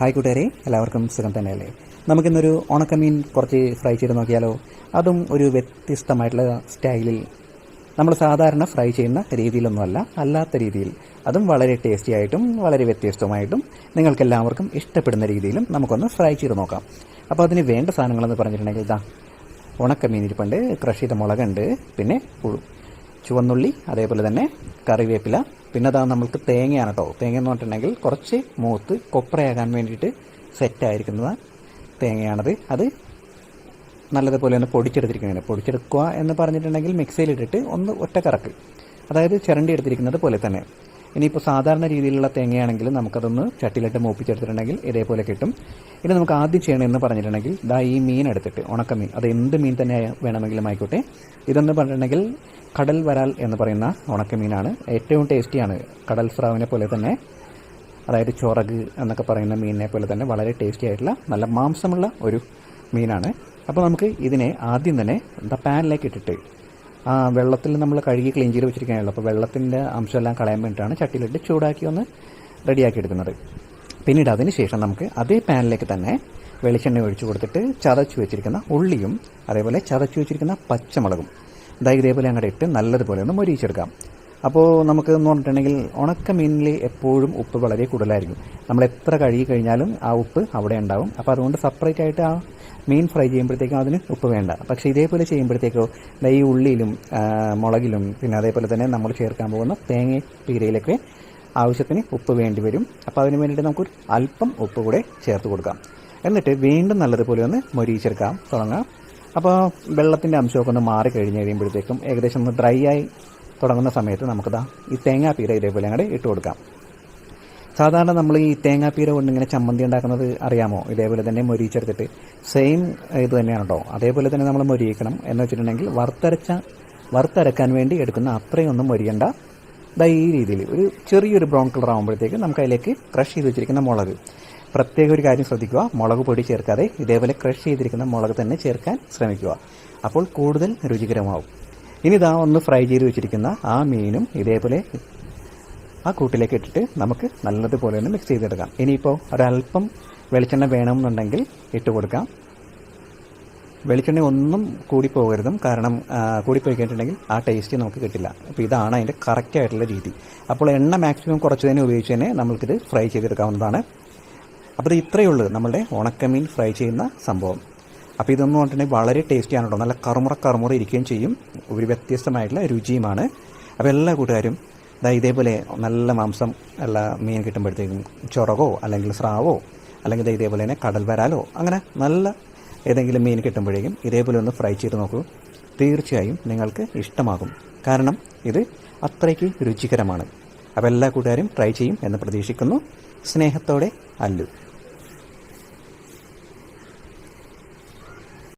Hi കൂട്ടുകാരെ എല്ലാവർക്കും സുഖം തന്നെയല്ലേ? നമുക്കിന്നൊരു ഉണക്കമീൻ കുറച്ച് ഫ്രൈ ചെയ്ത് നോക്കിയാലോ? അതും ഒരു വ്യത്യസ്തമായിട്ടുള്ള സ്റ്റൈലിൽ. നമ്മൾ സാധാരണ ഫ്രൈ ചെയ്യുന്ന രീതിയിലൊന്നുമല്ല അല്ലാത്ത രീതിയിൽ. അതും വളരെ ടേസ്റ്റി ആയിട്ടും വളരെ വ്യത്യസ്തമായിട്ടും നിങ്ങൾക്കെല്ലാവർക്കും ഇഷ്ടപ്പെടുന്ന രീതിയിലും നമുക്കൊന്ന് ഫ്രൈ ചെയ്ത് നോക്കാം. അപ്പോൾ അതിന് വേണ്ട സാധനങ്ങളെന്ന് പറഞ്ഞിട്ടുണ്ടെങ്കിൽ ഇതാ ഉണക്കമീൻ ഇരിപ്പുണ്ട് ക്രഷ് ചെയ്ത മുളകുണ്ട് പിന്നെ ചുവന്നുള്ളി അതേപോലെ തന്നെ കറിവേപ്പില. പിന്നെ അതാ നമുക്ക് തേങ്ങയാണ് കേട്ടോ തേങ്ങ എന്ന് പറഞ്ഞിട്ടുണ്ടെങ്കിൽ കുറച്ച് മൂത്ത് കൊപ്രയാകാൻ വേണ്ടിയിട്ട് സെറ്റായിരിക്കുന്നത് തേങ്ങയാണത്. അത് നല്ലതുപോലെ ഒന്ന് പൊടിച്ചെടുത്തിരിക്കുകയാണ് പൊടിച്ചെടുക്കുക എന്ന് പറഞ്ഞിട്ടുണ്ടെങ്കിൽ മിക്സിയിലിട്ടിട്ട് ഒന്ന് ഒറ്റ കറക്ക്. അതായത് ചിരണ്ടി എടുത്തിരിക്കുന്നത് പോലെ തന്നെ. ഇനിയിപ്പോൾ സാധാരണ രീതിയിലുള്ള തേങ്ങയാണെങ്കിൽ നമുക്കതൊന്ന് ചട്ടിയിലിട്ട് മൂപ്പിച്ചെടുത്തിട്ടുണ്ടെങ്കിൽ ഇതേപോലെ കിട്ടും. ഇനി നമുക്ക് ആദ്യം ചെയ്യണമെന്ന് പറഞ്ഞിട്ടുണ്ടെങ്കിൽ ദാ ഈ മീൻ എടുത്തിട്ട് ഉണക്കമീൻ അത് എന്ത് മീൻ തന്നെ വേണമെങ്കിലും ആയിക്കോട്ടെ. ഇതെന്ന് പറഞ്ഞിട്ടുണ്ടെങ്കിൽ കടൽ വരാൽ എന്ന് പറയുന്ന ഉണക്കമീനാണ് ഏറ്റവും ടേസ്റ്റിയാണ്. കടൽ സ്രാവിനെ പോലെ തന്നെ അതായത് ചൊറക് എന്നൊക്കെ പറയുന്ന മീനിനെ പോലെ തന്നെ വളരെ ടേസ്റ്റി ആയിട്ടുള്ള നല്ല മാംസമുള്ള ഒരു മീനാണ്. അപ്പോൾ നമുക്ക് ഇതിനെ ആദ്യം തന്നെ പാനിലേക്ക് ഇട്ടിട്ട് വെള്ളത്തിൽ നമ്മൾ കഴുകി ക്ലീൻ ചെയ്ത് വെച്ചിരിക്കുകയാണല്ലോ. അപ്പോൾ വെള്ളത്തിന്റെ അംശമെല്ലാം കളയാൻ വേണ്ടിയിട്ടാണ് ചട്ടിയിലിട്ട് ചൂടാക്കി ഒന്ന് റെഡിയാക്കി എടുക്കുന്നത്. പിന്നീട് അതിന് ശേഷം നമുക്ക് അതേ പാനിലേക്ക് തന്നെ വെളിച്ചെണ്ണ ഒഴിച്ചു കൊടുത്തിട്ട് ചതച്ചു വെച്ചിരിക്കുന്ന ഉള്ളിയും അതേപോലെ ചതച്ചു വെച്ചിരിക്കുന്ന പച്ചമുളകും ഇതായി ഇതേപോലെ അങ്ങോട്ട് ഇട്ട് നല്ലതുപോലെ ഒന്ന് മൊരിയിച്ചെടുക്കാം. അപ്പോൾ നമുക്ക് എന്ന് പറഞ്ഞിട്ടുണ്ടെങ്കിൽ ഉണക്ക മീനിൽ എപ്പോഴും ഉപ്പ് വളരെ കൂടുതലായിരിക്കും. നമ്മൾ എത്ര കഴുകി കഴിഞ്ഞാലും ആ ഉപ്പ് അവിടെ ഉണ്ടാവും. അപ്പോൾ അതുകൊണ്ട് സെപ്പറേറ്റ് ആയിട്ട് ആ മീൻ ഫ്രൈ ചെയ്യുമ്പോഴത്തേക്കും അതിന് ഉപ്പ് വേണ്ട. പക്ഷേ ഇതേപോലെ ചെയ്യുമ്പോഴത്തേക്കോ ഈ ഉള്ളിയിലും മുളകിലും പിന്നെ അതേപോലെ തന്നെ നമ്മൾ ചേർക്കാൻ പോകുന്ന തേങ്ങ പീരയിലൊക്കെ ആവശ്യത്തിന് ഉപ്പ് വേണ്ടി വരും. അപ്പോൾ അതിന് വേണ്ടിയിട്ട് നമുക്കൊരു അല്പം ഉപ്പ് കൂടെ ചേർത്ത് കൊടുക്കാം. എന്നിട്ട് വീണ്ടും നല്ലതുപോലെ ഒന്ന് മൊരിയിച്ചെടുക്കാം. തുടങ്ങാം. അപ്പോൾ വെള്ളത്തിന്റെ അംശമൊക്കെ ഒന്ന് മാറി കഴിഞ്ഞ് കഴിയുമ്പോഴത്തേക്കും ഏകദേശം ഒന്ന് ഡ്രൈ ആയി തുടങ്ങുന്ന സമയത്ത് നമുക്കിതാ ഈ തേങ്ങാ പീര ഇതേപോലെ അങ്ങോട്ട് ഇട്ട് കൊടുക്കാം. സാധാരണ നമ്മൾ ഈ തേങ്ങാപ്പീര കൊണ്ട് ഇങ്ങനെ ചമ്മന്തി ഉണ്ടാക്കുന്നത് അറിയാമോ? ഇതേപോലെ തന്നെ മൊരിയിച്ചെടുത്തിട്ട് സെയിം ഇത് തന്നെയാണ് അതേപോലെ തന്നെ നമ്മൾ മൊരിയിക്കണം. എന്ന് വെച്ചിട്ടുണ്ടെങ്കിൽ വറുത്തരച്ച വറുത്തരക്കാൻ വേണ്ടി എടുക്കുന്ന അത്രയൊന്നും മൊരിയണ്ട. ദാ ഈ രീതിയിൽ ഒരു ചെറിയൊരു ബ്രൗൺ കളർ ആകുമ്പോഴത്തേക്ക് നമുക്ക് അതിലേക്ക് ക്രഷ് ചെയ്ത് വെച്ചിരിക്കുന്ന മുളക്. പ്രത്യേക ഒരു കാര്യം ശ്രദ്ധിക്കുക. മുളക് പൊടി ചേർക്കാതെ ഇതേപോലെ ക്രഷ് ചെയ്തിരിക്കുന്ന മുളക് തന്നെ ചേർക്കാൻ ശ്രമിക്കുക. അപ്പോൾ കൂടുതൽ രുചികരമാവും. ഇനി ഇതാ ഒന്ന് ഫ്രൈ ചെയ്ത് വെച്ചിരിക്കുന്ന ആ മീനും ഇതേപോലെ ആ കൂട്ടിലേക്ക് ഇട്ടിട്ട് നമുക്ക് നല്ലതുപോലെ ഒന്ന് മിക്സ് ചെയ്തെടുക്കാം. ഇനിയിപ്പോൾ ഒരല്പം വെളിച്ചെണ്ണ വേണമെന്നുണ്ടെങ്കിൽ ഇട്ട് കൊടുക്കാം. വെളിച്ചെണ്ണ ഒന്നും കൂടിപ്പോകരുതും കാരണം കൂടി കൂടിപ്പോയി കഴിഞ്ഞിട്ടുണ്ടെങ്കിൽ ആ ടേസ്റ്റ് നമുക്ക് കിട്ടില്ല. അപ്പോൾ ഇതാണ് അതിന്റെ കറക്റ്റ് ആയിട്ടുള്ള രീതി. അപ്പോൾ എണ്ണ മാക്സിമം കുറച്ച് തന്നെ ഉപയോഗിച്ച് തന്നെ നമുക്കിത് ഫ്രൈ ചെയ്തെടുക്കാവുന്നതാണ്. അപ്പോൾ ഇത് ഇത്രയേ ഉള്ളൂ നമ്മുടെ ഉണക്കമീൻ ഫ്രൈ ചെയ്യുന്ന സംഭവം. അപ്പോൾ ഇതെന്ന് പറഞ്ഞിട്ടുണ്ടെങ്കിൽ വളരെ ടേസ്റ്റിയാണ് കേട്ടോ. നല്ല കറുമുറ കറുമുറ ഇരിക്കുകയും ചെയ്യും. ഒരു വ്യത്യസ്തമായിട്ടുള്ള രുചിയുമാണ്. അപ്പോൾ എല്ലാ കൂട്ടുകാരും ദാ ഇതേപോലെ നല്ല മാംസം ഉള്ള മീൻ കിട്ടുമ്പോഴത്തേക്കും ചുറകോ അല്ലെങ്കിൽ സ്രാവോ അല്ലെങ്കിൽ ഇതേപോലെ തന്നെ കടൽ വരാലോ അങ്ങനെ നല്ല ഏതെങ്കിലും മീൻ കിട്ടുമ്പോഴേക്കും ഇതേപോലെ ഒന്ന് ഫ്രൈ ചെയ്ത് നോക്കൂ. തീർച്ചയായും നിങ്ങൾക്ക് ഇഷ്ടമാകും. കാരണം ഇത് അത്രയ്ക്ക് രുചികരമാണ്. അപ്പോൾ എല്ലാ കൂട്ടുകാരും ട്രൈ ചെയ്യും എന്ന് പ്രതീക്ഷിക്കുന്നു. സ്നേഹത്തോടെ അല്ലു.